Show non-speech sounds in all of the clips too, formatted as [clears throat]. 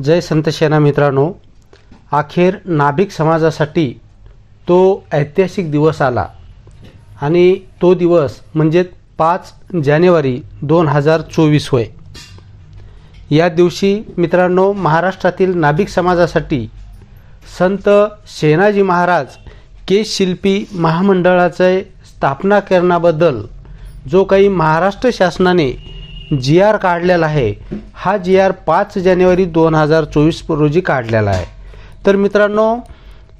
जय संत सेना मित्रांनो. अखेर नाभिक समाजासाठी तो ऐतिहासिक दिवस आला. आणि तो दिवस म्हणजे पाच जानेवारी दोन हजार चोवीस होय. या दिवशी मित्रांनो महाराष्ट्रातील नाभिक समाजासाठी संत सेनाजी महाराज के शिल्पी महामंडळाचे स्थापना करण्याबद्दल जो काही महाराष्ट्र शासनाने जी आर काढलेला आहे. हा जी आर पाच जानेवारी दोन हजार चोवीस रोजी काढलेला आहे. तर मित्रांनो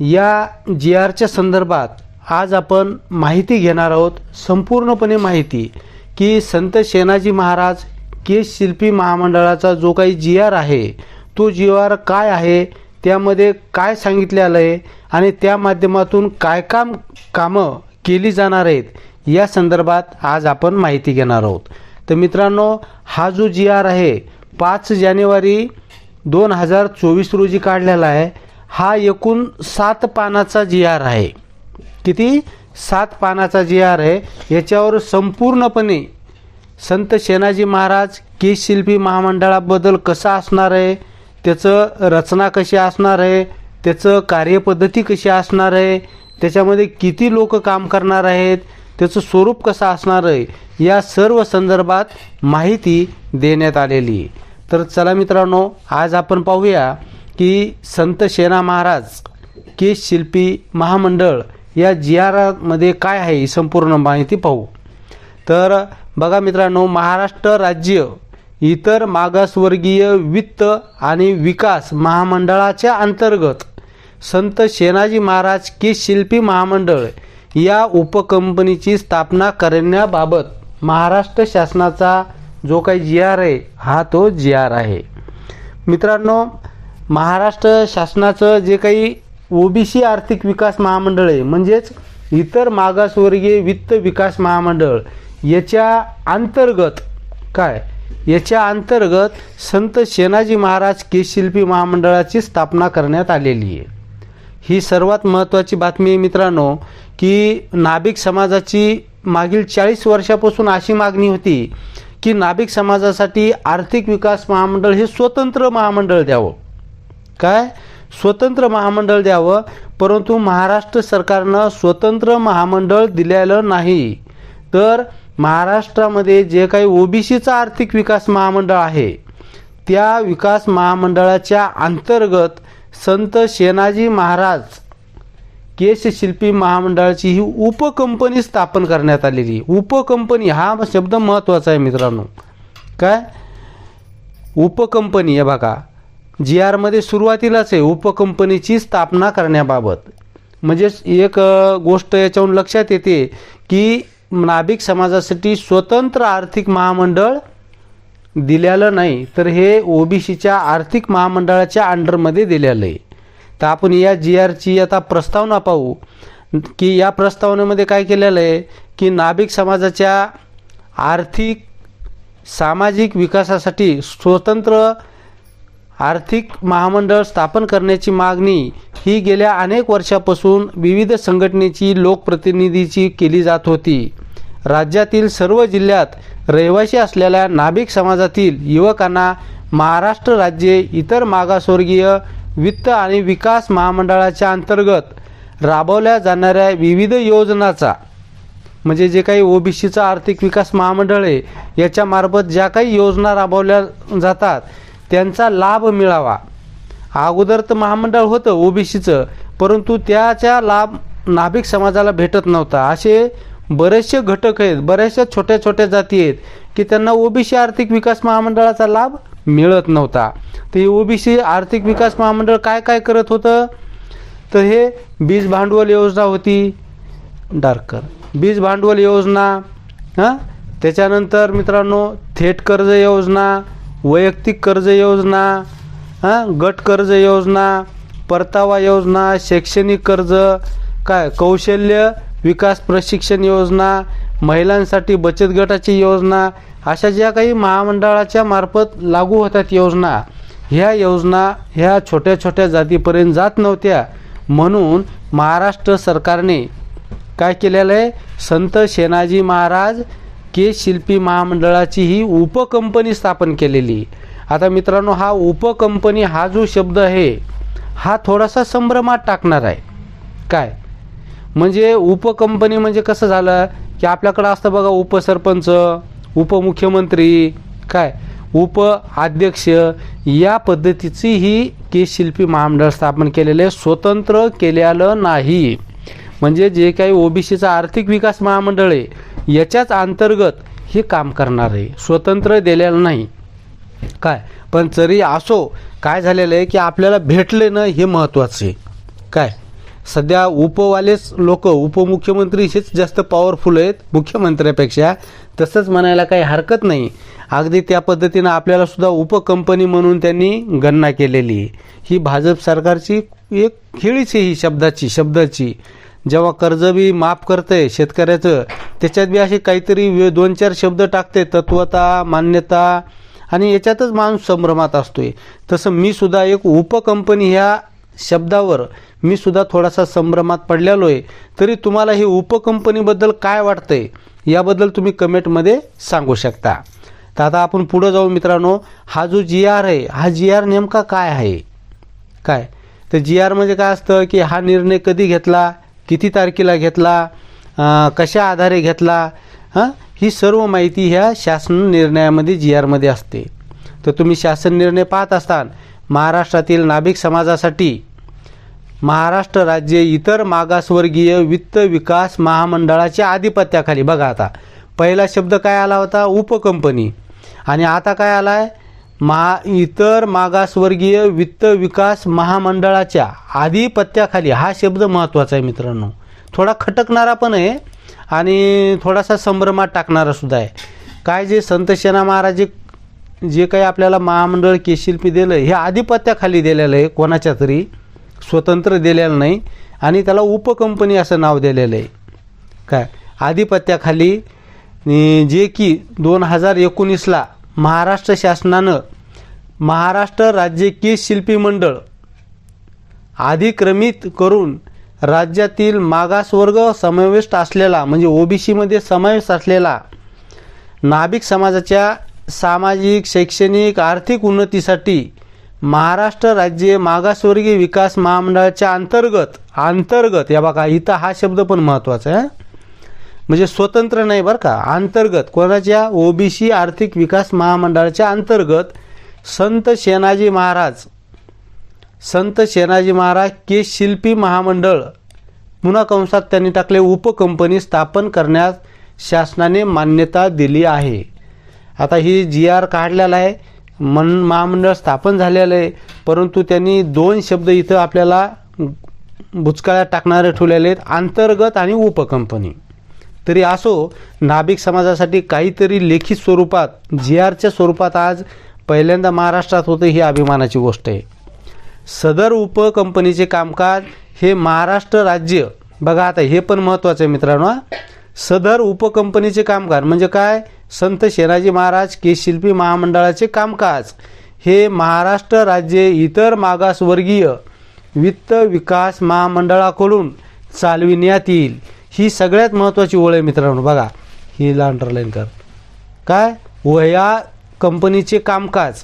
या जी आरच्या संदर्भात आज आपण माहिती घेणार आहोत संपूर्णपणे माहिती की संत सेनाजी महाराज के शिल्पी महामंडळाचा जो काही जी आर आहे तो जी आर काय आहे त्यामध्ये काय सांगितलेलं आहे आणि त्या माध्यमातून काय काम कामं केली जाणार आहेत या संदर्भात आज आपण माहिती घेणार आहोत. तर मित्रांनो हा जो जी आर आहे पाच जानेवारी दोन हजार चोवीस रोजी काढलेला आहे. हा एकूण सात पानाचा जी आर आहे. किती? सात पानाचा जी आर आहे. याच्यावर संपूर्णपणे संत सेनाजी महाराज के शिल्पी महामंडळाबद्दल कसं असणार आहे? त्याचं रचना कशी असणार आहे? त्याचं कार्यपद्धती कशी असणार आहे? त्याच्यामध्ये किती लोक काम करणार आहेत? त्याचं स्वरूप कसं असणार आहे? या सर्व संदर्भात माहिती देण्यात आलेली आहे. तर चला मित्रांनो आज आपण पाहूया की संत सेना महाराज के शिल्पी महामंडळ या जी आरमध्ये काय आहे ही संपूर्ण माहिती पाहू. तर बघा मित्रांनो महाराष्ट्र राज्य इतर मागासवर्गीय वित्त आणि विकास महामंडळाच्या अंतर्गत संत सेनाजी महाराज के शिल्पी महामंडळ या उपकंपनीची स्थापना करण्याबाबत महाराष्ट्र शासनाचा जो काही जी आर आहे हा तो जी आर आहे. मित्रांनो महाराष्ट्र शासनाचं जे काही ओबीसी आर्थिक विकास महामंडळ आहे म्हणजेच इतर मागासवर्गीय वित्त विकास महामंडळ याच्या अंतर्गत काय? याच्या अंतर्गत संत सेनाजी महाराज केशशिल्पी महामंडळाची स्थापना करण्यात आलेली आहे. ही सर्वात महत्त्वाची बातमी आहे मित्रांनो. की नाभिक समाजाची मागील चाळीस वर्षापासून अशी मागणी होती की नाभिक समाजासाठी आर्थिक विकास महामंडळ हे स्वतंत्र महामंडळ द्यावं. काय? स्वतंत्र महामंडळ द्यावं परंतु महाराष्ट्र सरकारनं स्वतंत्र महामंडळ दिलेलं नाही. तर महाराष्ट्रामध्ये जे काही ओबीसीचा आर्थिक विकास महामंडळ आहे त्या विकास महामंडळाच्या अंतर्गत संत शेनाजी महाराज केशशिल्पी महामंडळाची ही उपकंपनी स्थापन करण्यात आलेली. उपकंपनी हा शब्द महत्त्वाचा आहे मित्रांनो. काय? उपकंपनी आहे बघा. जी आरमध्ये सुरुवातीलाच आहे उपकंपनीची स्थापना करण्याबाबत. म्हणजेच एक गोष्ट याच्यावरून लक्षात येते की नाभिक समाजासाठी स्वतंत्र आर्थिक महामंडळ दिलेलं नाही तर हे ओबीसीच्या आर्थिक महामंडळाच्या अंडरमध्ये दिलेलं आहे. तर आपण या जी आरची आता प्रस्तावना पाहू. की या प्रस्तावनेमध्ये काय केलेलं आहे? की नाभिक समाजाच्या आर्थिक सामाजिक विकासासाठी स्वतंत्र आर्थिक महामंडळ स्थापन करण्याची मागणी ही गेल्या अनेक वर्षापासून विविध संघटनेची लोकप्रतिनिधीची केली जात होती. राज्यातील सर्व जिल्ह्यात रहिवासी असलेल्या नाभिक समाजातील युवकांना महाराष्ट्र राज्य इतर मागासवर्गीय वित्त आणि विकास महामंडळाच्या अंतर्गत राबवल्या जाणाऱ्या विविध योजनाचा म्हणजे जे काही ओबीसीचा आर्थिक विकास महामंडळ आहे याच्यामार्फत ज्या काही योजना राबवल्या जातात त्यांचा लाभ मिळावा. अगोदर तर महामंडळ होतं ओबीसीचं परंतु त्याचा लाभ नाभिक समाजाला भेटत नव्हता. असे बरेचसे घटक आहेत बऱ्याचशा छोट्या छोट्या जाती आहेत की त्यांना ओबीसी आर्थिक विकास महामंडळाचा लाभ मिळत नव्हता. तर हे ओबीसी आर्थिक विकास महामंडळ काय काय करत होतं? तर हे बीज भांडवल योजना होती. डार्कर. बीज भांडवल योजना हां? त्याच्यानंतर मित्रांनो थेट कर्ज योजना वैयक्तिक कर्ज योजना हां? गट कर्ज योजना परतावा योजना शैक्षणिक कर्ज काय? कौशल्य विकास प्रशिक्षण योजना महिलांसाठी बचत गटाची योजना अशा ज्या काही महामंडळाच्या मार्फत लागू होतात योजना ह्या योजना ह्या छोट्या छोट्या जातीपर्यंत जात नव्हत्या. म्हणून महाराष्ट्र सरकारने काय केलेलं आहे? संत सेनाजी महाराज के शिल्पी महामंडळाची ही उपकंपनी स्थापन केलेली. आता मित्रांनो हा उपकंपनी हा जो शब्द आहे हा थोडासा संभ्रमात टाकणार आहे. काय? म्हणजे उपकंपनी म्हणजे कसं झालं? की आपल्याकडं असतं बघा उपसरपंच उपमुख्यमंत्री काय? उप अध्यक्ष या पद्धतीची ही केस शिल्पी महामंडळ स्थापन केलेले स्वतंत्र केलेलं नाही. म्हणजे जे काही ओबीसीचा आर्थिक विकास महामंडळ आहे याच्याच अंतर्गत हे काम करणार आहे. स्वतंत्र दिलेलं नाही. काय? पण तरी असो काय झालेलं आहे की आपल्याला भेटले ना हे महत्त्वाचं आहे. काय? सध्या उपवालेच लोक उपमुख्यमंत्री हेच जास्त पॉवरफुल आहेत मुख्यमंत्र्यापेक्षा. तसंच म्हणायला काही हरकत नाही. अगदी त्या पद्धतीनं आपल्याला सुद्धा उपकंपनी म्हणून त्यांनी गणना केलेली आहे. ही भाजप सरकारची एक खेळीच आहे ही शब्दाची शब्दाची. जेव्हा कर्ज बी माफ करतंय शेतकऱ्याचं त्याच्यात बी असे काहीतरी वे- दोन चार शब्द टाकते तत्वता मान्यता आणि याच्यातच माणूस संभ्रमात असतोय. तसं मी सुद्धा एक उपकंपनी ह्या शब्दावर मी सुद्धा थोडासा संभ्रमात पडलेलो आहे तरी तुम्हाला हे उपकंपनीबद्दल काय वाटतंय? याबद्दल तुम्ही कमेंटमध्ये सांगू शकता. तर आता आपण पुढं जाऊ मित्रांनो. हा जो जी आर आहे हा जी आर नेमका काय आहे? काय? तर जी आर म्हणजे काय असतं की हा निर्णय कधी घेतला? किती तारखेला घेतला? कशा आधारे घेतला? हां? ही सर्व माहिती ह्या शासन निर्णयामध्ये जी आरमध्ये असते. तर तुम्ही शासन निर्णय पाहत असताना महाराष्ट्रातील नाभिक समाजासाठी महाराष्ट्र राज्य इतर मागासवर्गीय वित्त विकास महामंडळाच्या आधिपत्याखाली. बघा आता पहिला शब्द काय आला होता? उपकंपनी. आणि आता काय आला आहे महा इतर मागासवर्गीय वित्त विकास महामंडळाच्या आधिपत्याखाली. हा शब्द महत्त्वाचा आहे मित्रांनो. थोडा खटकणारा पण आहे आणि थोडासा संभ्रमात टाकणारा सुद्धा आहे. काय जे संत सेना महाराज जे काही आपल्याला महामंडळ केशिल्पी दिलं हे आधिपत्याखाली दिलेलं आहे कोणाच्या तरी? स्वतंत्र दिलेलं नाही आणि त्याला उपकंपनी असं नाव दिलेलं आहे. काय? आधिपत्याखाली जे की दोन हजार एकोणीसला महाराष्ट्र शासनानं महाराष्ट्र राज्य शिल्पी मंडळ अधिक्रमित करून राज्यातील मागासवर्ग समाविष्ट असलेला म्हणजे ओबीसीमध्ये समावेश असलेला नाभिक समाजाच्या सामाजिक शैक्षणिक आर्थिक उन्नतीसाठी महाराष्ट्र राज्य मागासवर्गीय विकास महामंडळाच्या अंतर्गत अंतर्गत या बघा इथं हा शब्द पण महत्त्वाचा आहे म्हणजे स्वतंत्र नाही बरं का अंतर्गत. कोणाच्या ओबीसी आर्थिक विकास महामंडळाच्या अंतर्गत संत शेनाजी महाराज संत शेनाजी महाराज केस शिल्पी महामंडळ पुन्हा कंसात त्यांनी टाकले उपकंपनी स्थापन करण्यास शासनाने मान्यता दिली आहे. आता ही जी आर काढलेला आहे मन महामंडळ स्थापन झालेलं आहे. परंतु त्यांनी दोन शब्द इथं आपल्याला बुचकाळ्यात टाकणारे ठेवलेले आहेत. अंतर्गत आणि उपकंपनी. तरी असो नाभिक समाजासाठी काहीतरी लेखित स्वरूपात जी आरच्या स्वरूपात आज पहिल्यांदा महाराष्ट्रात होतं ही अभिमानाची गोष्ट आहे. सदर उपकंपनीचे कामकाज हे महाराष्ट्र राज्य बघा आता हे पण महत्त्वाचं आहे मित्रांनो सदर उपकंपनीचे कामकाज म्हणजे काय? संत शेनाजी महाराज केस शिल्पी महामंडळाचे कामकाज. हे महाराष्ट्र राज्य इतर मागासवर्गीय वित्त विकास महामंडळाकडून चालविण्यात येईल. ही सगळ्यात महत्त्वाची ओळ आहे मित्रांनो. बघा ही अंडरलाईन कर. काय? वह्या कंपनीचे कामकाज.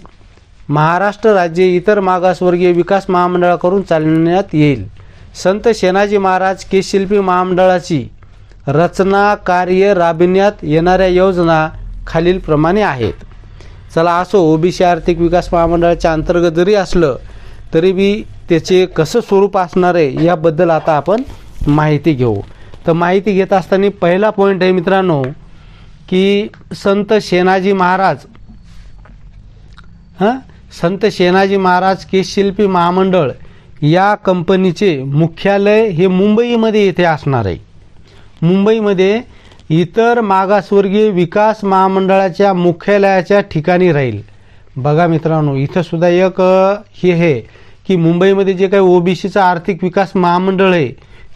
महाराष्ट्र राज्य इतर मागासवर्गीय विकास महामंडळाकडून चालवण्यात येईल. संत शेनाजी महाराज केसशिल्पी महामंडळाची रचना कार्य राबविण्यात येणाऱ्या योजना खालीलप्रमाणे आहेत. चला असो ओबीसी आर्थिक विकास महामंडळाच्या अंतर्गत जरी असलं तरी बी त्याचे कसं स्वरूप असणार आहे याबद्दल आता आपण माहिती घेऊ. तर माहिती घेत असताना पहिला पॉईंट आहे मित्रांनो की संत शेनाजी महाराज हां? संत शेनाजी महाराज केशशिल्पी महामंडळ या कंपनीचे मुख्यालय हे मुंबईमध्ये येथे असणार आहे. मुंबईमध्ये इतर मागासवर्गीय विकास महामंडळाच्या मुख्यालयाच्या ठिकाणी राहील. बघा मित्रांनो इथं सुद्धा एक हे आहे की मुंबईमध्ये जे काही ओबीसीचं आर्थिक विकास महामंडळ आहे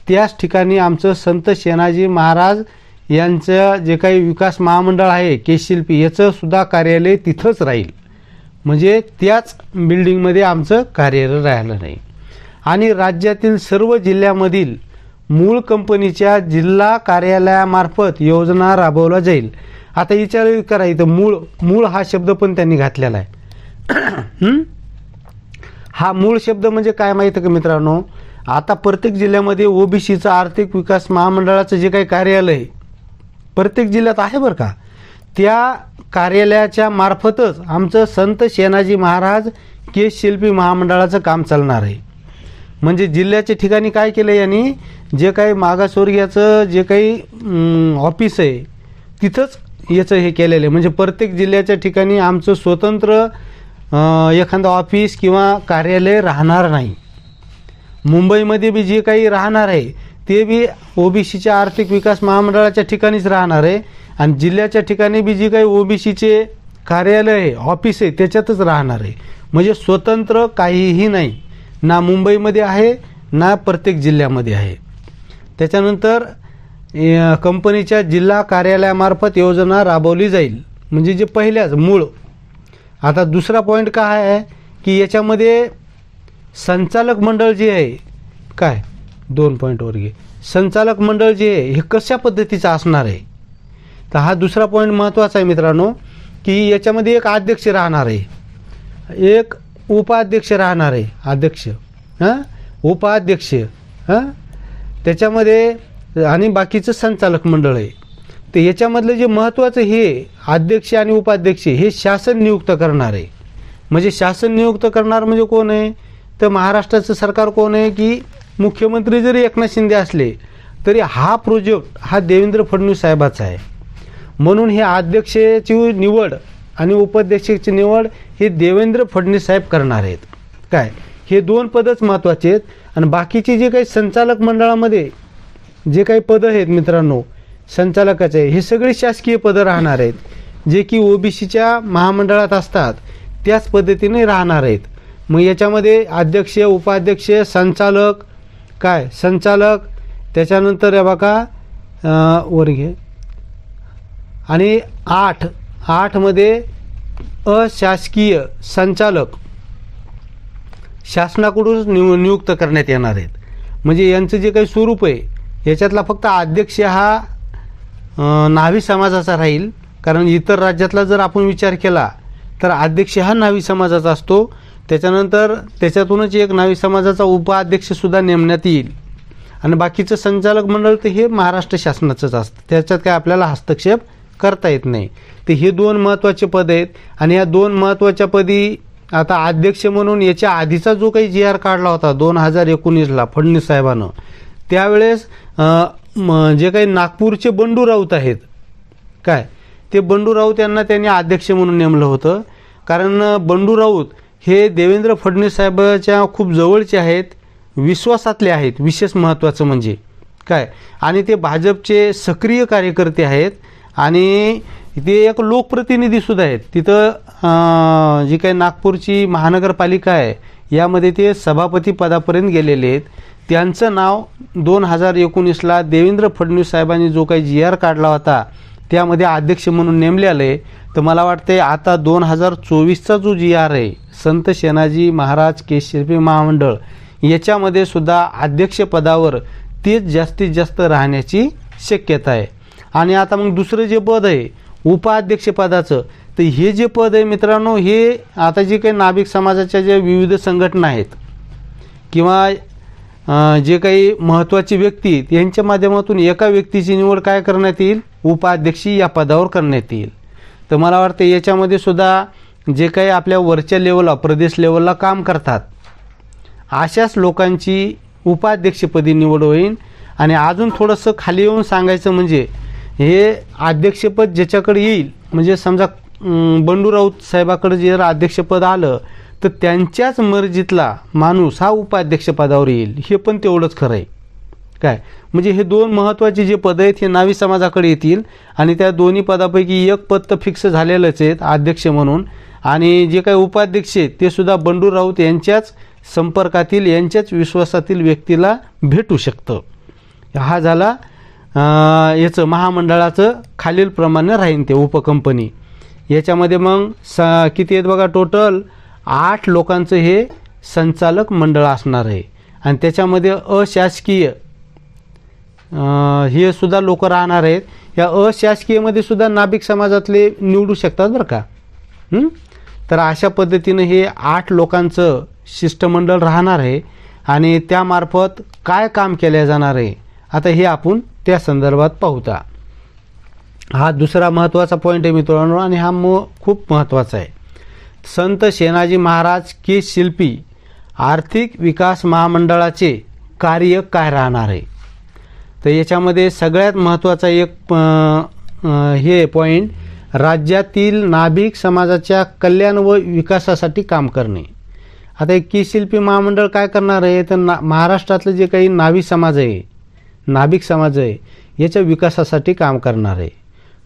त्याच ठिकाणी आमचं संत शेनाजी महाराज यांचं जे काही विकास महामंडळ आहे केशिल्पी याचं सुद्धा कार्यालय तिथंच राहील. म्हणजे त्याच बिल्डिंगमध्ये आमचं कार्यालय राहिलं नाही. आणि राज्यातील सर्व जिल्ह्यामधील मूळ कंपनीच्या जिल्हा कार्यालयामार्फत योजना राबवला जाईल. आता विचार करा इथं मूळ मूळ हा शब्द पण त्यांनी घातलेला आहे. [clears throat] हा? मूळ शब्द म्हणजे काय माहिती आहे का मित्रांनो? आता प्रत्येक जिल्ह्यामध्ये ओबीसीचं आर्थिक विकास महामंडळाचं जे काही कार्यालय आहे, प्रत्येक जिल्ह्यात आहे बरं का? त्या कार्यालयाच्या मार्फतच आमचं संत शेनाजी महाराज केश शिल्पी महामंडळाचं काम चालणार आहे. म्हणजे जिल्ह्याच्या ठिकाणी काय केलं यांनी? जे काही मागासवर्गीयाचं जे काही ऑफिस आहे तिथंच याचं हे केलेलं आहे. म्हणजे प्रत्येक जिल्ह्याच्या ठिकाणी आमचं स्वतंत्र एखादं ऑफिस किंवा कार्यालय राहणार नाही. मुंबईमध्ये बी जे काही राहणार आहे ते बी ओबीसीच्या आर्थिक विकास महामंडळाच्या ठिकाणीच राहणार आहे. आणि जिल्ह्याच्या ठिकाणी बी जे काही ओबीसीचे कार्यालय आहे ऑफिस आहे त्याच्यातच राहणार आहे. म्हणजे स्वतंत्र काहीही नाही. ना मुंबईमध्ये आहे ना प्रत्येक जिल्ह्यामध्ये आहे. त्याच्यानंतर कंपनीच्या जिल्हा कार्यालयामार्फत योजना राबवली जाईल. म्हणजे जे पहिल्याच मूळ. आता दुसरा पॉईंट काय आहे की याच्यामध्ये संचालक मंडळ जे आहे काय? दोन पॉईंटवर घे. संचालक मंडळ जे आहे हे कशा पद्धतीचं असणार आहे? तर हा दुसरा पॉईंट महत्त्वाचा आहे मित्रांनो की याच्यामध्ये एक अध्यक्ष राहणार आहे. एक उपाध्यक्ष राहणार आहे. अध्यक्ष. हां? उपाध्यक्ष. हां? त्याच्यामध्ये आणि बाकीचं संचालक मंडळ आहे. तर याच्यामधलं जे महत्त्वाचं हे अध्यक्ष आणि उपाध्यक्ष हे शासन नियुक्त करणार आहे. म्हणजे शासन नियुक्त करणार म्हणजे कोण आहे? तर महाराष्ट्राचं सरकार कोण आहे की मुख्यमंत्री जरी एकनाथ शिंदे असले तरी हा प्रोजेक्ट हा देवेंद्र फडणवीस साहेबाचा आहे. म्हणून हे अध्यक्षाची निवड आणि उपाध्यक्षाची निवड हे देवेंद्र फडणवीस साहेब करणार आहेत. काय? हे दोन पदच महत्त्वाचे आहेत. आणि बाकीचे जे काही संचालक मंडळामध्ये जे काही पदं आहेत मित्रांनो संचालकाचे हे सगळे शासकीय पदं राहणार आहेत. जे की ओबीसीच्या महामंडळात असतात त्याच पद्धतीने राहणार आहेत. मग याच्यामध्ये अध्यक्ष उपाध्यक्ष संचालक काय? संचालक त्याच्यानंतर या बघा अं, वर घे. आणि आठ आठमध्ये अशासकीय संचालक. शासनाकडून निव नियुक्त करण्यात येणार आहेत. म्हणजे यांचं जे काही स्वरूप आहे याच्यातला फक्त अध्यक्ष हा न्हावी समाजाचा राहील. कारण इतर राज्यातला जर आपण विचार केला तर अध्यक्ष हा न्हावी समाजाचा असतो. त्याच्यानंतर त्याच्यातूनच एक न्हावी समाजाचा उपाध्यक्षसुद्धा नेमण्यात येईल. आणि बाकीचं संचालक मंडळ तर हे महाराष्ट्र शासनाचंच असतं. त्याच्यात काय आपल्याला हस्तक्षेप करता येत नाही. तर हे दोन महत्त्वाचे पद आहेत. आणि या दोन महत्त्वाच्या पदी आता अध्यक्ष म्हणून याच्या आधीचा जो काही जी आर काढला होता दोन हजार एकोणीसला फडणवीस साहेबानं त्यावेळेस जे काही नागपूरचे बंडू राऊत आहेत काय ते बंडू राऊत यांना त्यांनी अध्यक्ष म्हणून नेमलं होतं. कारण बंडू राऊत हे देवेंद्र फडणवीस साहेबाच्या खूप जवळचे आहेत विश्वासातले आहेत विशेष महत्त्वाचं म्हणजे. काय आणि ते भाजपचे सक्रिय कार्यकर्ते आहेत आणि ते एक लोकप्रतिनिधी सुद्धा आहेत. तिथं जी काही नागपूरची महानगरपालिका आहे यामध्ये ते सभापती पदापर्यंत गेलेले आहेत. त्यांचं नाव दोन हजार एकोणीसला देवेंद्र फडणवीस साहेबांनी जो काही जी आर काढला होता त्यामध्ये अध्यक्ष म्हणून नेमले आले. तर मला वाटते आता दोन हजार चोवीसचा जो जी आर आहे संत शेनाजी महाराज केशशिल्पी महामंडळ याच्यामध्ये सुद्धा अध्यक्षपदावर तेच जास्तीत जास्त राहण्याची शक्यता आहे. आणि आता मग दुसरं जे पद आहे उपाध्यक्षपदाचं तर हे जे पद आहे मित्रांनो हे आता जे काही नाभिक समाजाच्या ज्या विविध संघटना आहेत किंवा जे काही महत्त्वाची व्यक्ती आहेत यांच्या माध्यमातून एका व्यक्तीची निवड काय करण्यात येईल? उपाध्यक्षी या पदावर करण्यात येईल. तर मला वाटतं याच्यामध्ये सुद्धा जे काही आपल्या वरच्या लेवलला प्रदेश लेवलला काम करतात अशाच लोकांची उपाध्यक्षपदी निवड होईल. आणि अजून थोडंसं खाली येऊन सांगायचं म्हणजे हे अध्यक्षपद ज्याच्याकडे येईल म्हणजे समजा बंडू राऊत साहेबाकडे जर अध्यक्षपद आलं तर त्यांच्याच मर्जीतला माणूस हा उपाध्यक्षपदावर येईल. हे पण तेवढंच खरं आहे. काय? म्हणजे हे दोन महत्त्वाचे जे पदं आहेत हे नावी समाजाकडे येतील आणि त्या दोन्ही पदापैकी एक पद तर फिक्स झालेलंच आहेत अध्यक्ष म्हणून. आणि जे काही उपाध्यक्ष आहेत ते सुद्धा बंडू राऊत यांच्याच संपर्कातील यांच्याच विश्वासातील व्यक्तीला भेटू शकतं. हा झाला याचं महामंडळाचं खालीलप्रमाणे राहीन ते उपकंपनी. याच्यामध्ये मग स किती आहेत बघा टोटल आठ लोकांचं हे संचालक मंडळ असणार आहे. आणि त्याच्यामध्ये अशासकीय हे सुद्धा लोक राहणार आहेत. या अशासकीयमध्ये सुद्धा नाभिक समाजातले निवडू शकतात बरं का? तर अशा पद्धतीनं हे आठ लोकांचं शिष्टमंडळ राहणार आहे. आणि त्यामार्फत काय काम केले जाणार आहे? आता हे आपण त्या संदर्भात पाहूता. हा दुसरा महत्त्वाचा पॉईंट आहे मित्रांनो आणि हा म खूप महत्त्वाचा आहे. संत शेनाजी महाराज के शिल्पी आर्थिक विकास महामंडळाचे कार्य काय राहणार आहे? तर याच्यामध्ये सगळ्यात महत्त्वाचा एक हे पॉईंट राज्यातील नाभिक समाजाच्या कल्याण व विकासासाठी काम करणे. आता एक की शिल्पी महामंडळ काय करणार आहे? तर ना महाराष्ट्रातलं जे काही नावी समाज आहे नाभिक समाज आहे याच्या विकासासाठी काम करणार आहे.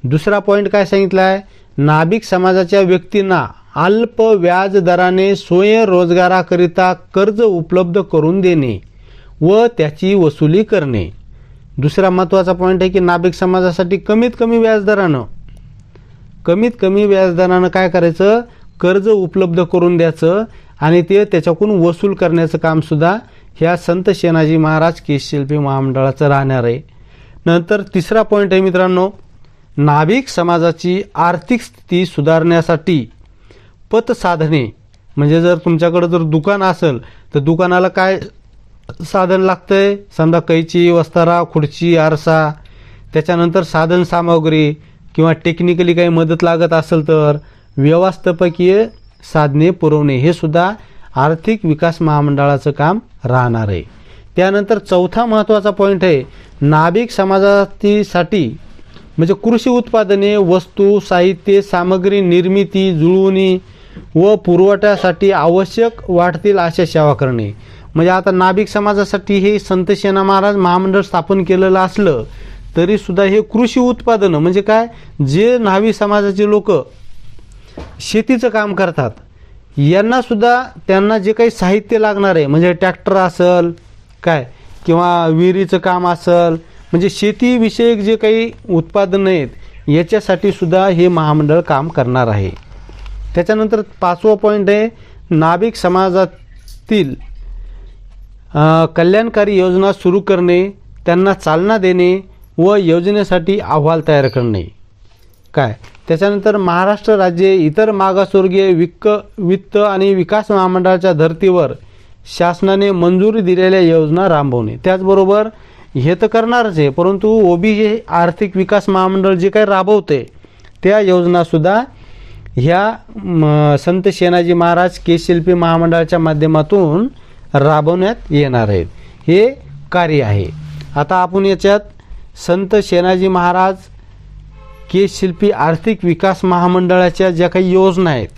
दुसरा पॉईंट काय सांगितला आहे नाभिक समाजाच्या व्यक्तींना अल्प व्याज दराने स्वयंरोजगाराकरिता कर्ज उपलब्ध करून देणे व त्याची वसुली करणे. दुसरा महत्त्वाचा पॉईंट आहे की नाभिक समाजासाठी कमीत कमी व्याजदरानं कमीत कमी व्याजदरानं काय करायचं? कर्ज उपलब्ध करून द्यायचं आणि ते त्याच्याकडून वसूल करण्याचं कामसुद्धा ह्या संत शेनाजी महाराज केशशिल्पी महामंडळाचं राहणार आहे. नंतर तिसरा पॉईंट आहे मित्रांनो नाभिक समाजाची आर्थिक स्थिती सुधारण्यासाठी पतसाधने म्हणजे जर तुमच्याकडं जर दुकान असेल तर दुकानाला काय साधन लागतं आहे समजा कैची वस्तारा खुर्ची आरसा. त्याच्यानंतर साधन सामग्री किंवा टेक्निकली काही मदत लागत असेल तर व्यवस्थापकीय साधने पुरवणे. हे सुद्धा आर्थिक विकास महामंडळाचं काम राहणार आहे. त्यानंतर चौथा महत्त्वाचा पॉईंट आहे नाभिक समाजातीसाठी म्हणजे कृषी उत्पादने वस्तू साहित्य सामग्री निर्मिती जुळवणी व पुरवठ्यासाठी आवश्यक वाढतील अशा सेवा करणे. म्हणजे आता नाभिक समाजासाठी हे संत सेना महाराज महामंडळ स्थापन केलेलं असलं तरीसुद्धा हे कृषी उत्पादनं म्हणजे काय? जे न्हावी समाजाचे लोक शेतीचं काम करतात यांना सुद्धा त्यांना जे काही साहित्य लागणार आहे म्हणजे ट्रॅक्टर असेल काय किंवा विहिरीचं काम असेल म्हणजे शेतीविषयक जे काही उत्पादनं आहेत याच्यासाठी सुद्धा हे महामंडळ काम करणार आहे. त्याच्यानंतर पाचवा पॉईंट आहे नाभिक समाजातील कल्याणकारी योजना सुरू करणे त्यांना चालना देणे व योजनेसाठी अहवाल तयार करणे. काय त्याच्यानंतर महाराष्ट्र राज्य इतर मागासवर्गीय विक्क वित्त आणि विकास महामंडळाच्या धर्तीवर शासनाने मंजुरी दिलेल्या योजना राबवणे. त्याचबरोबर हे तर करणारच आहे परंतु ओबी हे आर्थिक विकास महामंडळ जे काही राबवते त्या योजनासुद्धा ह्या म, संत शेनाजी महाराज केशिल्पी महामंडळाच्या माध्यमातून राबवण्यात येणार आहेत. हे कार्य आहे. आता आपण याच्यात संत शेनाजी महाराज के शिल्पी आर्थिक विकास महामंडळाच्या ज्या काही योजना आहेत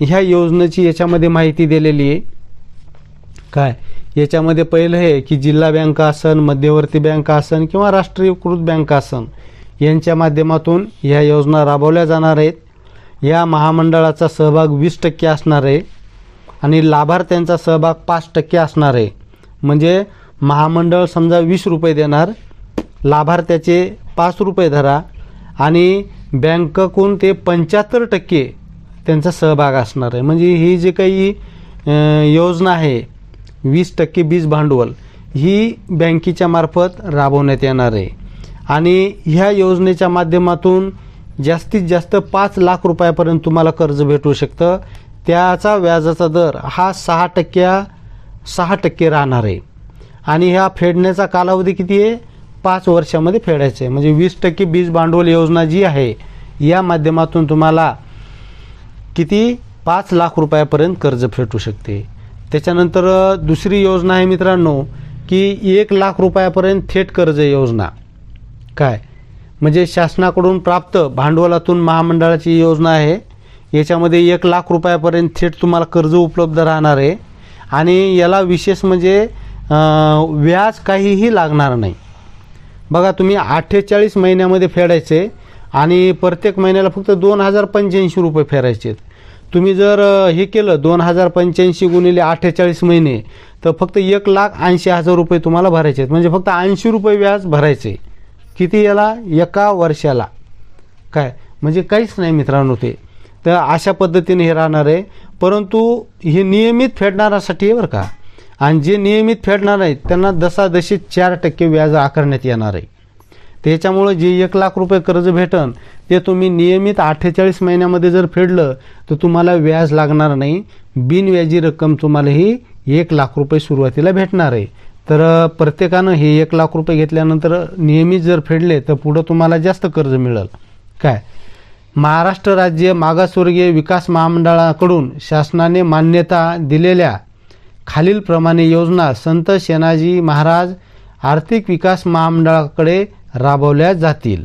ह्या योजनेची याच्यामध्ये माहिती दिलेली आहे. काय? याच्यामध्ये पहिलं हे की जिल्हा बँक असन मध्यवर्ती बँक असन किंवा राष्ट्रीयकृत बँक असन यांच्या माध्यमातून ह्या योजना राबवल्या जाणार आहेत. या महामंडळाचा सहभाग वीस टक्के असणार आहे आणि लाभार्थ्यांचा सहभाग पाच टक्के असणार आहे. म्हणजे महामंडळ समजा वीस रुपये देणार लाभार्थ्याचे पाच रुपये धरा आणि बँकेकडून ते पंच्याहत्तर टक्के त्यांचा सहभाग असणार आहे. म्हणजे ही जी काही योजना आहे वीस टक्के बीज भांडवल ही बँकेच्या मार्फत राबवण्यात येणार आहे. आणि ह्या योजनेच्या माध्यमातून जास्तीत जास्त पाच लाख रुपयापर्यंत तुम्हाला कर्ज भेटू शकतं. त्याचा व्याजाचा दर हा सहा टक्क्या सहा टक्के राहणार आहे. आणि ह्या फेडण्याचा कालावधी किती आहे? पाच वर्षामध्ये फेडायचं आहे म्हणजे वीस टक्के बीज भांडवल योजना जी आहे या माध्यमातून तुम्हाला किती? पाच लाख रुपयापर्यंत कर्ज फेटू शकते. त्याच्यानंतर दुसरी योजना आहे मित्रांनो की एक लाख रुपयापर्यंत थेट कर्ज योजना. काय? म्हणजे शासनाकडून प्राप्त भांडवलातून महामंडळाची योजना आहे. याच्यामध्ये एक लाख रुपयापर्यंत थेट तुम्हाला कर्ज उपलब्ध राहणार आहे. आणि याला विशेष म्हणजे व्याज काहीही लागणार नाही. बघा तुम्ही अठ्ठेचाळीस महिन्यामध्ये फेडायचे आणि प्रत्येक महिन्याला फक्त दोन हजार पंच्याऐंशी रुपये फेडायचे आहेत. तुम्ही जर हे केलं दोन हजार पंच्याऐंशी गुणिले अठ्ठेचाळीस महिने तर फक्त एक लाख ऐंशी हजार रुपये तुम्हाला भरायचे आहेत. म्हणजे फक्त ऐंशी रुपये व्याज भरायचे किती याला? एका वर्षाला. काय? म्हणजे काहीच नाही मित्रांनो ते. तर अशा पद्धतीने हे राहणार आहे. परंतु हे नियमित फेडणाऱ्यासाठी आहे बरं का. आणि जे नियमित फेडणार आहेत त्यांना दसादशी चार टक्के व्याज आकारण्यात येणार आहे. त्याच्यामुळं जे एक लाख रुपये कर्ज भेटन ते तुम्ही नियमित अठ्ठेचाळीस महिन्यामध्ये जर फेडलं तर तुम्हाला व्याज लागणार नाही. बिनव्याजी रक्कम तुम्हाला ही एक लाख रुपये सुरुवातीला भेटणार आहे. तर प्रत्येकानं हे एक लाख रुपये घेतल्यानंतर नियमित जर फेडले तर पुढं तुम्हाला जास्त कर्ज मिळेल. काय? महाराष्ट्र राज्य मागासवर्गीय विकास महामंडळाकडून शासनाने मान्यता दिलेल्या खालीलप्रमाणे योजना संत शेनाजी महाराज आर्थिक विकास महामंडळाकडे राबवल्या जातील.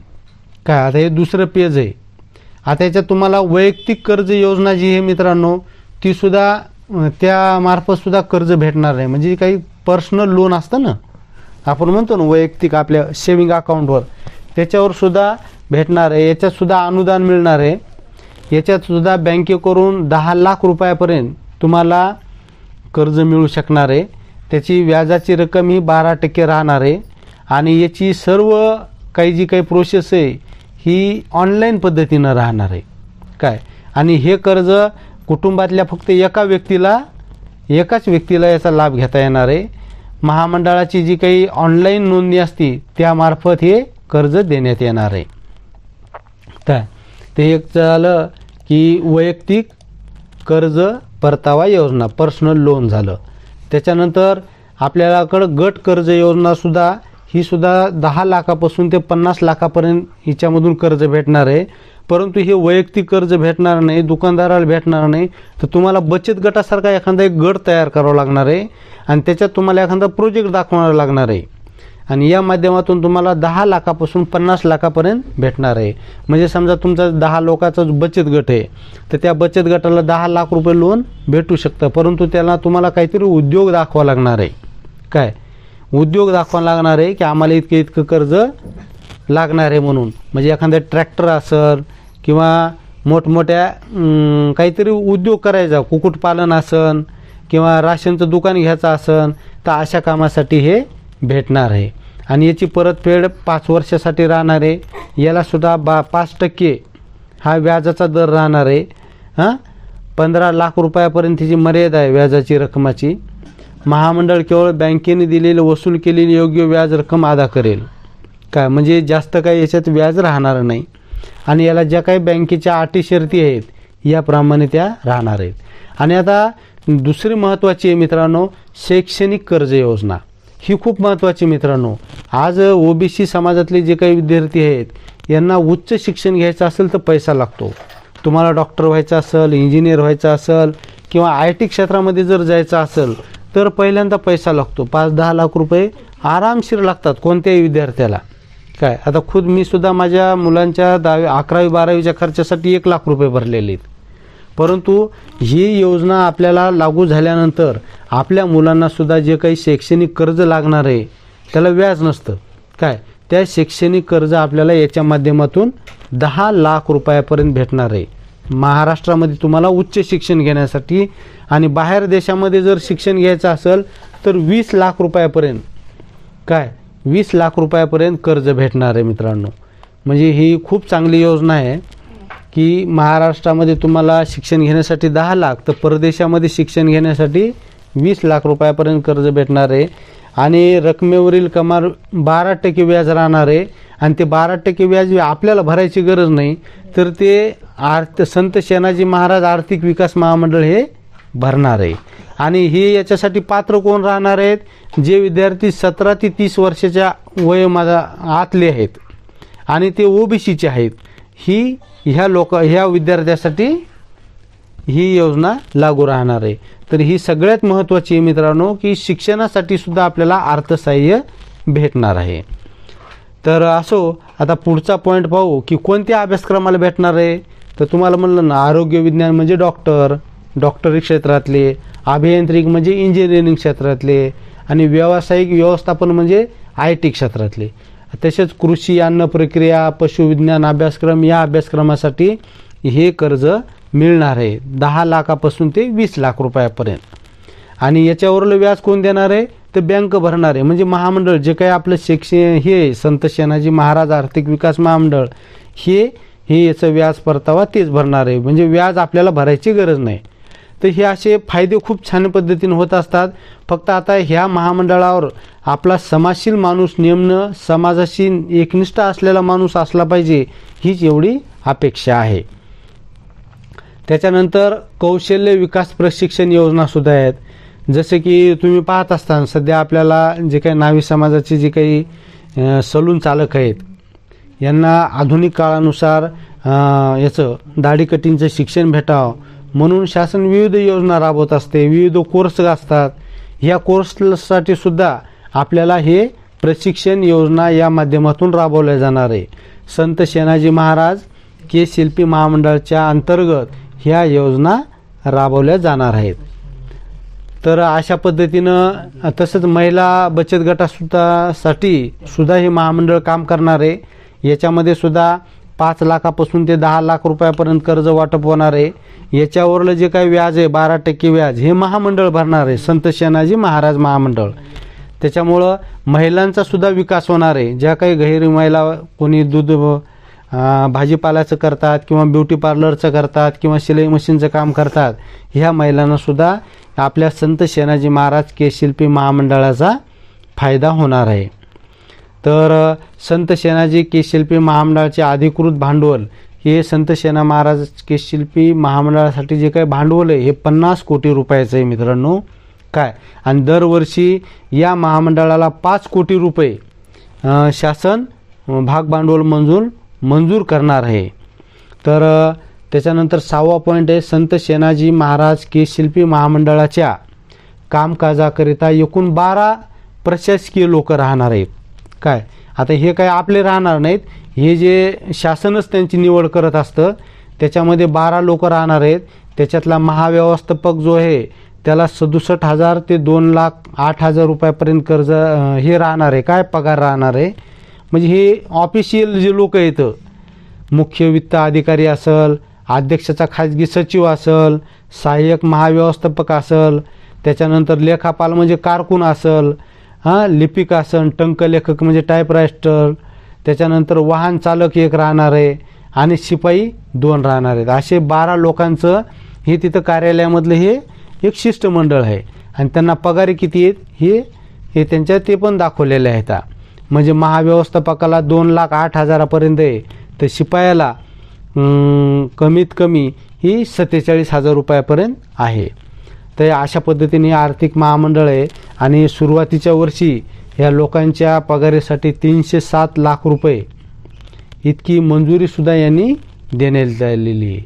काय आता हे दुसरं पेज आहे. आता याच्यात तुम्हाला वैयक्तिक कर्ज योजना जी आहे मित्रांनो ती सुद्धा कर्ज भेटणार नाही. म्हणजे काही पर्सनल लोन असतं ना आपण म्हणतो ना वैयक्तिक आपल्या सेविंग अकाउंटवर त्याच्यावर सुद्धा भेटणार आहे. याच्यातसुद्धा अनुदान मिळणार आहे. याच्यात सुद्धा बँकेकडून दहा लाख रुपयापर्यंत तुम्हाला कर्ज मिळू शकणार आहे. त्याची व्याजाची रक्कम ही बारा टक्के राहणार आहे. आणि याची सर्व काही जी काही प्रोसेस आहे ही ऑनलाईन पद्धतीनं राहणार आहे. काय? आणि हे कर्ज कुटुंबातल्या फक्त एका व्यक्तीला एकाच व्यक्तीला याचा लाभ घेता येणार आहे. महामंडळाची जी काही ऑनलाईन नोंदणी असती त्यामार्फत हे कर्ज देण्यात येणार आहे. तर ते एक झालं की वैयक्तिक कर्ज परतावा योजना पर्सनल लोन झालं. त्याच्यानंतर आपल्याकडं गट कर्ज योजनासुद्धा ही सुद्धा दहा लाखापासून ते पन्नास लाखापर्यंत हिच्यामधून कर्ज भेटणार आहे. परंतु हे वैयक्तिक कर्ज भेटणार नाही दुकानदाराला भेटणार नाही तर तुम्हाला बचत गटासारखा एखादा एक गट तयार करावा लागणार आहे. आणि त्याच्यात तुम्हाला एखादा प्रोजेक्ट दाखवावा लागणार आहे. आणि या माध्यमातून तुम्हाला दहा लाखापासून पन्नास लाखापर्यंत भेटणार आहे. म्हणजे समजा तुमचा दहा लोकाचा जो बचत गट आहे तर त्या बचत गटाला दहा लाख रुपये लोन भेटू शकतं. परंतु त्याला तुम्हाला काहीतरी उद्योग दाखवा लागणार आहे. काय? उद्योग दाखवा लागणार आहे की आम्हाला इतकं इतकं कर्ज लागणार आहे म्हणून. म्हणजे एखादा ट्रॅक्टर असेल किंवा मोठमोठ्या काहीतरी उद्योग करायचा कुक्कुटपालन असन किंवा राशनचं दुकान घ्यायचं असन तर अशा कामासाठी हे भेटणार आहे. आणि याची परतफेड पाच वर्षासाठी राहणार आहे. यालासुद्धा बा पाच टक्के हा व्याजाचा दर राहणार आहे. हां? पंधरा लाख रुपयापर्यंतची मर्यादा आहे व्याजाची रकमाची. महामंडळ केवळ बँकेने दिलेलं वसूल केलेली योग्य व्याज रक्कम अदा करेल. काय? म्हणजे जास्त काही याच्यात व्याज राहणार नाही. आणि याला ज्या काही बँकेच्या अटी शर्ती आहेत याप्रमाणे त्या राहणार आहेत. आणि आता दुसरी महत्त्वाची आहे मित्रांनो शैक्षणिक कर्ज योजना. ही खूप महत्त्वाची मित्रांनो. आज ओबीसी समाजातले जे काही विद्यार्थी आहेत यांना उच्च शिक्षण घ्यायचं असेल तर पैसा लागतो. तुम्हाला डॉक्टर व्हायचं असेल इंजिनियर व्हायचं असेल किंवा आय टी क्षेत्रामध्ये जर जायचं असेल तर पहिल्यांदा पैसा लागतो. पाच दहा लाख रुपये आरामशीर लागतात कोणत्याही विद्यार्थ्याला. काय? आता खुद मी सुद्धा माझ्या मुलांच्या दहावी अकरावी बारावीच्या खर्चासाठी एक लाख रुपये भरलेले आहेत. परंतु ही योजना आपल्याला लागू झाल्यानंतर आपल्या मुलांना सुद्धा जे काही शैक्षणिक कर्ज लागणार आहे त्याला व्याज नसतं. काय? त्या शैक्षणिक कर्ज आपल्याला याच्या माध्यमातून दहा लाख रुपयापर्यंत भेटणार आहे. महाराष्ट्रामध्ये तुम्हाला उच्च शिक्षण घेण्यासाठी आणि बाहेर देशामध्ये जर शिक्षण घ्यायचं असेल तर वीस लाख रुपयापर्यंत. काय? वीस लाख रुपयापर्यंत कर्ज भेटणार आहे मित्रांनो. म्हणजे ही खूप चांगली योजना आहे. की महाराष्ट्रामध्ये तुम्हाला शिक्षण घेण्यासाठी दहा लाख तर परदेशामध्ये शिक्षण घेण्यासाठी वीस लाख रुपयापर्यंत कर्ज भेटणार आहे. आणि रकमेवरील कमाल बारा टक्के व्याज राहणार आहे. आणि ते बारा टक्के व्याज आपल्याला भरायची गरज नाही. तर ते आर्थ संत शेनाजी महाराज आर्थिक विकास महामंडळ हे भरणार आहे. आणि हे याच्यासाठी पात्र कोण राहणार आहेत? जे विद्यार्थी सतरा ते तीस वर्षाच्या वय माझा आतले आहेत. आणि ते ओबीसीचे आहेत. ही ह्या लोक ह्या विद्यार्थ्यासाठी ही योजना लागू राहणार आहे. तर ही सगळ्यात महत्त्वाची आहे मित्रांनो की शिक्षणासाठी सुद्धा आपल्याला अर्थसहाय्य भेटणार आहे. तर असो आता पुढचा पॉईंट पाहू की कोणत्या अभ्यासक्रमाला भेटणार आहे? तर तुम्हाला म्हणलं ना आरोग्य विज्ञान म्हणजे डॉक्टर डॉक्टरी क्षेत्रातले अभियांत्रिक म्हणजे इंजिनिअरिंग क्षेत्रातले आणि व्यावसायिक व्यवस्थापन म्हणजे आय टी क्षेत्रातले. तसेच कृषी अन्न प्रक्रिया पशुविज्ञान अभ्यासक्रम या अभ्यासक्रमासाठी हे कर्ज मिळणार आहे. दहा लाखापासून ते वीस लाख रुपयापर्यंत. आणि याच्यावरलं व्याज कोण देणार आहे? तर बँक भरणार आहे. म्हणजे महामंडळ जे काही आपलं शिक्षण हे आहे, संत शेनाजी महाराज आर्थिक विकास महामंडळ हे हे याचं व्याज परतावा तेच भरणार आहे. म्हणजे व्याज आपल्याला भरायची गरज नाही. तर हे असे फायदे खूप छान पद्धतीने होत असतात. फक्त आता ह्या महामंडळावर आपला समाजशील माणूस नेमणं समाजाशी एकनिष्ठ असलेला माणूस असला पाहिजे हीच एवढी अपेक्षा आहे. त्याच्यानंतर कौशल्य विकास प्रशिक्षण योजनासुद्धा आहेत. जसे की तुम्ही पाहत असता सध्या आपल्याला जे काही नावी समाजाचे जे काही सलून चालक आहेत यांना आधुनिक काळानुसार याचं दाढी कटिंगचं शिक्षण भेटावं म्हणून शासन विविध योजना राबवत असते विविध कोर्स असतात ह्या कोर्ससाठी सुद्धा आपल्याला हे प्रशिक्षण योजना या माध्यमातून राबवल्या जाणार आहे. संत शेनाजी महाराज के शिल्पी महामंडळाच्या अंतर्गत ह्या योजना राबवल्या जाणार आहेत. तर अशा पद्धतीनं तसंच महिला बचत गटासुद्धा साठी सुद्धा हे महामंडळ काम करणार आहे. याच्यामध्ये सुद्धा पाच लाखापासून ते दहा लाख रुपयापर्यंत कर्ज वाटप होणार आहे. याच्यावरलं जे काही व्याज आहे बारा टक्के व्याज हे महामंडळ भरणार आहे संत शेनाजी महाराज महामंडळ. त्याच्यामुळं महिलांचा सुद्धा विकास होणार आहे. ज्या काही गैरी महिला कोणी दूध भाजीपाल्याचं करतात किंवा ब्युटी पार्लरचं करतात किंवा शिलाई मशीनचं काम करतात ह्या महिलांनासुद्धा आपल्या संत शेनाजी महाराज के शिल्पी महामंडळाचा फायदा होणार आहे. तर संत सेनाजी केशशिल्पी महामंडळाचे अधिकृत भांडवल हे संत सेना महाराज केशशिल्पी महामंडळासाठी जे काही भांडवल आहे हे पन्नास कोटी रुपयाचं आहे मित्रांनो. काय? आणि दरवर्षी या महामंडळाला पाच कोटी रुपये शासन भाग भांडवल मंजूर मंजूर करणार आहे. तर त्याच्यानंतर सहावा पॉईंट आहे संत सेनाजी महाराज केशशिल्पी महामंडळाच्या कामकाजाकरिता एकूण बारा प्रशासकीय लोक राहणार आहेत. काय? आता हे काय आपले राहणार नाहीत. हे जे शासनच त्यांची निवड करत असतं त्याच्यामध्ये बारा लोक राहणार आहेत. त्याच्यातला महाव्यवस्थापक जो आहे त्याला सदुसष्ट हजार ते दोन लाख आठ हजार रुपयापर्यंत कर्ज हे राहणार आहे. काय पगार राहणार आहे? म्हणजे हे ऑफिशियल जे लोक आहेत मुख्य वित्त अधिकारी असल अध्यक्षाचा खाजगी सचिव असल सहाय्यक महाव्यवस्थापक असल त्याच्यानंतर लेखापाल म्हणजे कारकून असल हां लिपिकासन टंकलेखक म्हणजे टायपरायस्टर त्याच्यानंतर वाहन चालक एक राहणार आहे आणि शिपाई दोन राहणार आहेत. असे बारा लोकांचं हे तिथं कार्यालयामधलं हे एक शिष्टमंडळ आहे. आणि त्यांना पगारी किती आहेत हे हे त्यांच्या ते पण दाखवलेले आहेत. म्हणजे महाव्यवस्थापकाला दोन लाख आठ हजारापर्यंत आहे. तर शिपायाला कमीत कमी ही सत्तेचाळीस हजार रुपयापर्यंत आहे. तर अशा पद्धतीने आर्थिक महामंडळ आहे आणि सुरुवातीच्या वर्षी या लोकांच्या पगारीसाठी तीनशे सात लाख रुपये इतकी मंजुरीसुद्धा यांनी देण्यात आलेली आहे.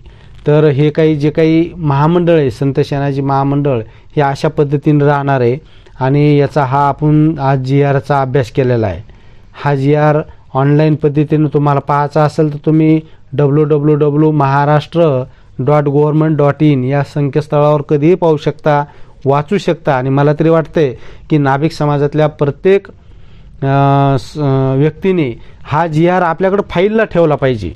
तर हे काही जे काही महामंडळ आहे संत सेनाजी महामंडळ हे अशा पद्धतीने राहणार आहे आणि याचा हा आपण आज जी आरचा अभ्यास केलेला आहे. हा जी आर ऑनलाईन पद्धतीने तुम्हाला पाहायचा असेल तर तुम्ही W W W Maharashtra dot government dot in या संकेतस्थळावर कधीही पाहू शकता वाचू शकता. आणि मला तरी वाटतंय की नाभिक समाजातल्या प्रत्येक स- व्यक्तीने हा जी आर आपल्याकडं फाईलला ठेवला पाहिजे.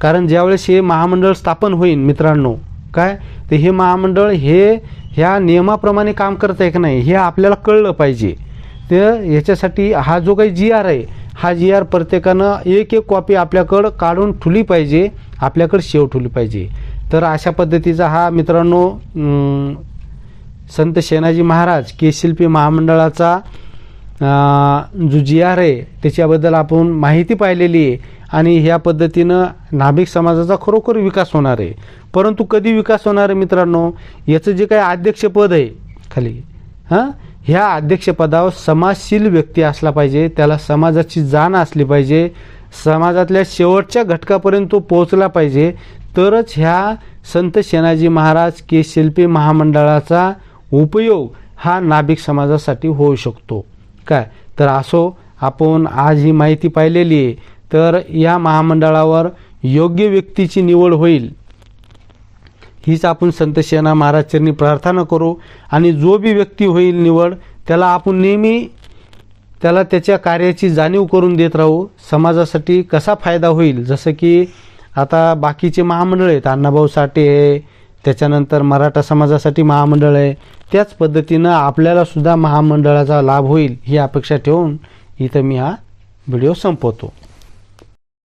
कारण ज्यावेळेस हे महामंडळ स्थापन होईल मित्रांनो काय? तर हे महामंडळ हे ह्या नियमाप्रमाणे काम करत आहे की नाही हे आपल्याला कळलं पाहिजे. तर याच्यासाठी हा जो काही जी आर आहे हा जी आर प्रत्येकानं एक एक कॉपी आपल्याकडं काढून ठुली पाहिजे आपल्याकडं शेव ठुली पाहिजे. तर अशा पद्धतीचा हा मित्रांनो संत सेनाजी महाराज केशिल्पी महामंडळाचा जो जी आर आहे त्याच्याबद्दल आपण माहिती पाहिलेली आहे आणि ह्या पद्धतीनं नाभिक समाजाचा खरोखर विकास होणार आहे. परंतु कधी विकास होणार आहे मित्रांनो याचं जे काही अध्यक्षपद आहे खाली हां? ह्या अध्यक्षपदावर समाजशील व्यक्ती असला पाहिजे त्याला समाजाची जाण असली पाहिजे समाजातल्या शेवटच्या घटकापर्यंत तो पोहोचला पाहिजे तरच ह्या संत सेनाजी महाराज के शिल्पी महामंडळाचा उपयोग हा नाभिक समाजासाठी होऊ शकतो. काय? तर असो आपण आज ही माहिती पाहिलेली आहे तर या महामंडळावर योग्य व्यक्तीची निवड होईल. हीच आपण संत सेना महाराजचरणी प्रार्थना करू. आणि जो बी व्यक्ती होईल निवड त्याला आपण नेहमी त्याला त्याच्या कार्याची जाणीव करून देत राहू. समाजासाठी कसा फायदा होईल? जसं की आता बाकीचे महामंडळ आहेत. अण्णाभाऊ साठे आहे त्याच्यानंतर मराठा समाजासाठी महामंडळ आहे. त्याच पद्धतीनं आपल्यालासुद्धा महामंडळाचा लाभ होईल ही अपेक्षा ठेवून इथं मी हा व्हिडिओ संपवतो.